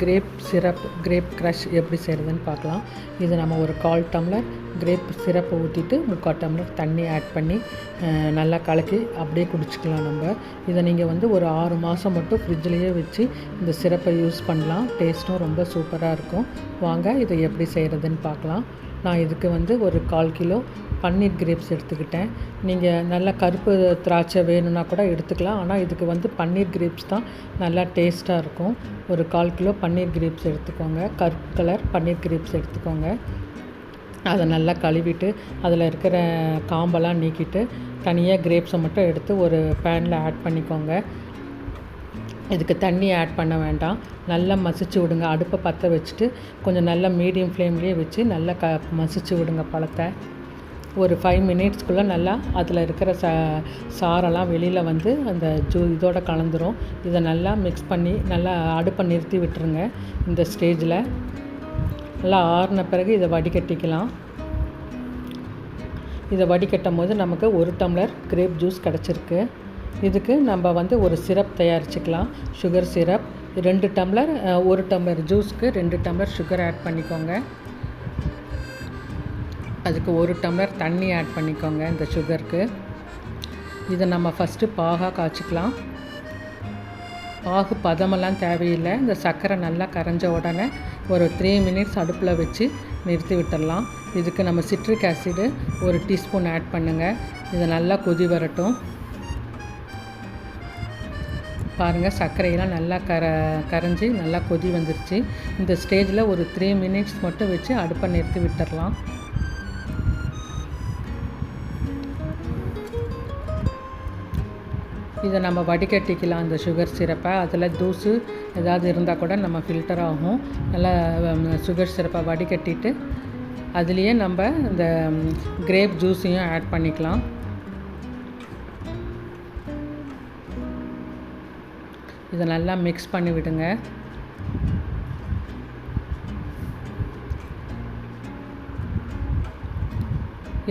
Grape syrup grape crush எப்படி செய்கிறதுன்னு பார்க்கலாம். இது நம்ம ஒரு கால் டம்ளர் கிரேப் சிரப்பை ஊற்றிட்டு முக்கால் டம்ளர் தண்ணி ஆட் பண்ணி நல்லா கலக்கி அப்படியே குடிச்சிக்கலாம் நம்ம. இதை நீங்கள் வந்து ஒரு ஆறு மாதம் மட்டும் ஃப்ரிட்ஜ்லேயே வச்சு இந்த சிரப்பை யூஸ் பண்ணலாம். டேஸ்ட்டும் ரொம்ப சூப்பராக இருக்கும். வாங்க இதை எப்படி செய்கிறதுன்னு பார்க்கலாம். நான் இதுக்கு வந்து ஒரு கால் கிலோ பன்னீர் கிரேப்ஸ் எடுத்துக்கிட்டேன். நீங்கள் நல்லா கருப்பு திராட்சை வேணும்னா கூட எடுத்துக்கலாம். ஆனால் இதுக்கு வந்து பன்னீர் கிரேப்ஸ் தான் நல்லா டேஸ்ட்டாக இருக்கும். ஒரு கால் கிலோ பன்னீர் கிரேப்ஸ் எடுத்துக்கோங்க. கருப்பு கலர் பன்னீர் கிரேப்ஸ் எடுத்துக்கோங்க. அதை நல்லா கழுவிட்டு அதில் இருக்கிற காம்பெல்லாம் நீக்கிட்டு தனியாக கிரேப்ஸை மட்டும் எடுத்து ஒரு பேனில் ஆட் பண்ணிக்கோங்க. இதுக்கு தண்ணி ஆட் பண்ண வேண்டாம். நல்லா மசிச்சு விடுங்க. அடுப்பை பற்ற வச்சுட்டு கொஞ்சம் நல்லா மீடியம் ஃப்ளேம்லேயே வச்சு நல்லா க மசிச்சு விடுங்க பழத்தை. ஒரு ஃபைவ் மினிட்ஸ்க்குள்ளே நல்லா அதில் இருக்கிற ச சாரெல்லாம் வெளியில் வந்து அந்த ஜூ இதோட கலந்துரும். இதை நல்லா மிக்ஸ் பண்ணி நல்லா அடுப்பை நிறுத்தி விட்டுருங்க இந்த ஸ்டேஜில் நல்லா ஆறின பிறகு இதை வடிகட்டிக்கலாம். இதை வடிகட்டும் போது நமக்கு ஒரு டம்ளர் கிரேப் ஜூஸ் கிடச்சிருக்கு. இதுக்கு நம்ம வந்து ஒரு சிரப் தயாரிச்சுக்கலாம். சுகர் சிரப் ரெண்டு டம்ளர் ஒரு டம்ளர் ஜூஸ்க்கு ரெண்டு டம்ளர் சுகர் ஆட் பண்ணிக்கோங்க. அதுக்கு ஒரு டம்ளர் தண்ணி ஆட் பண்ணிக்கோங்க இந்த சுகருக்கு இதை நம்ம ஃபஸ்ட்டு பாகாக காய்ச்சிக்கலாம். பாகு பதமெல்லாம் தேவையில்லை. இந்த சர்க்கரை நல்லா கரைஞ்ச உடனே ஒரு த்ரீ மினிட்ஸ் அடுப்பில் வச்சு நிறுத்தி விட்டுடலாம் இதுக்கு நம்ம சிட்ரிக் ஆசிடு ஒரு டீஸ்பூன் ஆட் பண்ணுங்கள் இது நல்லா கொதி வரட்டும். பாருங்கள் சர்க்கரையெல்லாம் நல்லா கர கரைஞ்சி நல்லா கொதி வந்துருச்சு. இந்த ஸ்டேஜில் ஒரு த்ரீ மினிட்ஸ் மட்டும் வச்சு அடுப்பை நிறுத்தி விட்டுடலாம் இதை நம்ம வடிகட்டிக்கலாம் அந்த சுகர் சிரப்பை அதில் தூசு ஏதாவது இருந்தால் கூட நம்ம ஃபில்டர் ஆகும். நல்லா சுகர் சிரப்பை வடிகட்டிட்டு அதுலேயே நம்ம இந்த கிரேப் ஜூஸையும் ஆட் பண்ணிக்கலாம். இதை நல்லா மிக்ஸ் பண்ணி விடுங்க.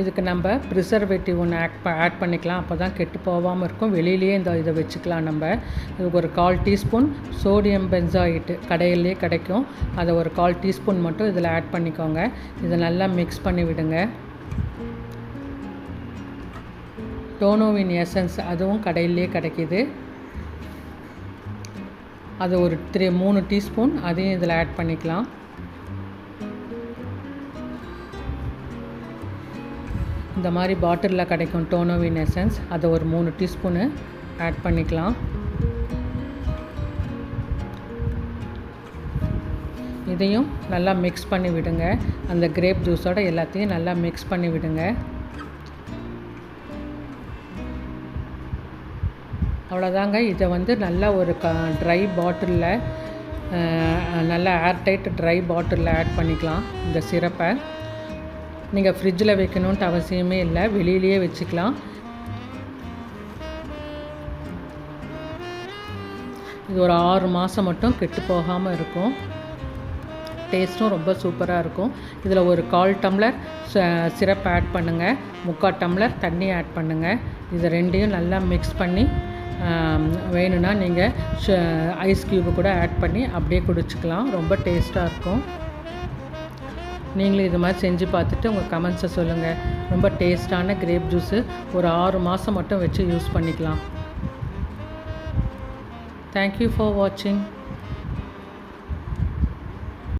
இதுக்கு நம்ம ப்ரிசர்வேட்டிவ் ஒன்று ஆட் ப ஆட் பண்ணிக்கலாம். அப்போ தான் கெட்டு போகாமல் இருக்கும். வெளியிலேயே இந்த இதை வச்சுக்கலாம் நம்ம. இதுக்கு ஒரு கால் டீஸ்பூன் சோடியம் பென்சாயிட்டு கடையிலே கிடைக்கும். அதை ஒரு கால் டீஸ்பூன் மட்டும் இதில் ஆட் பண்ணிக்கோங்க. இதை நல்லா மிக்ஸ் பண்ணி விடுங்க. டோனோவின் எசன்ஸ் அதுவும் கடையிலே கிடைக்கிது. அது ஒரு த்ரீ மூணு டீஸ்பூன் அதையும் இதில் ஆட் பண்ணிக்கலாம். இந்த மாதிரி பாட்டிலில் கிடைக்கும் டோனோவின் எசன்ஸ் அதை ஒரு மூணு டீஸ்பூனு ஆட் பண்ணிக்கலாம். இதையும் நல்லா மிக்ஸ் பண்ணி விடுங்க. அந்த கிரேப் ஜூஸோட எல்லாத்தையும் நல்லா மிக்ஸ் பண்ணி விடுங்க. அவ்வளோதாங்க. இதை வந்து நல்லா ஒரு க ட்ரை பாட்டிலில் நல்லா ஏர்டைட் ட்ரை பாட்டிலில் ஆட் பண்ணிக்கலாம் இந்த சிரப்பை. நீங்கள் ஃப்ரிட்ஜில் வைக்கணுன்ட்டு அவசியமே இல்லை. வெளியிலேயே வச்சுக்கலாம். இது ஒரு ஆறு மாதம் மட்டும் கெட்டு போகாமல் இருக்கும். டேஸ்ட்டும் ரொம்ப சூப்பராக இருக்கும். இதில் ஒரு கால் டம்ளர் சிரப் ஆட் பண்ணுங்கள் முக்கால் டம்ளர் தண்ணி ஆட் பண்ணுங்கள் இது ரெண்டையும் நல்லா மிக்ஸ் பண்ணி வேணும்னா நீங்கள் ஐஸ் க்யூபு கூட ஆட் பண்ணி அப்படியே குடிச்சிக்கலாம். ரொம்ப டேஸ்ட்டாக இருக்கும். நீங்களும் இது மாதிரி செஞ்சு பார்த்துட்டு உங்கள் கமெண்ட்ஸை சொல்லுங்கள் ரொம்ப டேஸ்டான கிரேப் ஜூஸு ஒரு ஆறு மாதம் மட்டும் வச்சு யூஸ் பண்ணிக்கலாம். தேங்க்யூ ஃபார் வாட்சிங்